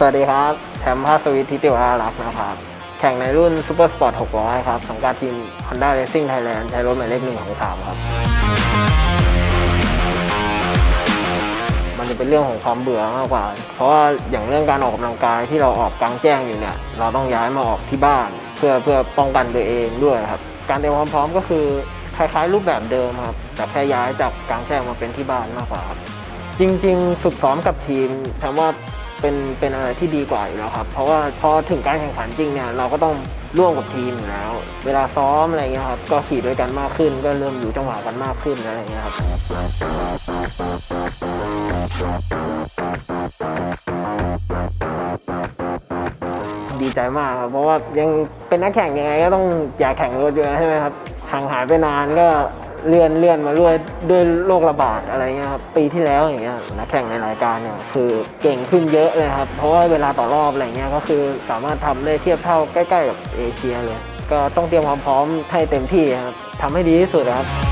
สวัสดีครับ แชมป์ภาคสวิตทิติวารักษ์นะครับ แข่งในรุ่นซูเปอร์สปอร์ต600 ครับ สังกัดทีม Honda Racing Thailand ใช้รถหมายเลข1ของ3ครับ มันจะเป็นเรื่องของความเบื่อมากกว่า เพราะว่าอย่างเรื่องการออกกำลังกายที่เราออกกลางแจ้งอยู่เนี่ย เราต้องย้ายมาออกที่บ้าน เพื่อเพื่อป้องกันตัวเองด้วยครับ การเตรียมความพร้อมก็คือคล้ายๆรูปแบบเดิมครับ แต่แค่ย้ายจากกลางแจ้งมาเป็นที่บ้านมากกว่าครับ จริง ๆ ฝึกซ้อมกับทีมแสดงว่า เป็นเป็นอะไรที่ดีกว่าอยู่แล้วครับ เพราะว่าพอถึงการแข่งขันจริงเนี่ยเราก็ต้องร่วมกับทีมอยู่แล้ว เวลาซ้อมอะไรเงี้ยครับ ก็ขี่ด้วยกันมากขึ้น ก็เริ่มอยู่จังหวะกันมากขึ้นอะไรเงี้ยครับดีใจมากครับ เพราะว่ายังเป็นนักแข่งยังไงก็ต้องอยากแข่งรถอยู่แล้วใช่ไหมครับห่างหายไปนานก็ เลื่อนเลื่อนมาด้วยด้วยโรคระบาดอะไรเงี้ยครับปีที่แล้วอย่างเงี้ยนักแข่งในรายการเนี่ยคือเก่งขึ้นเยอะเลยครับเพราะว่าเวลาต่อรอบอะไรเงี้ยก็คือสามารถทำได้เทียบเท่าใกล้ ๆ กับเอเชียเลย ก็ต้องเตรียมความพร้อมให้เต็มที่ครับทำให้ดีที่สุดครับ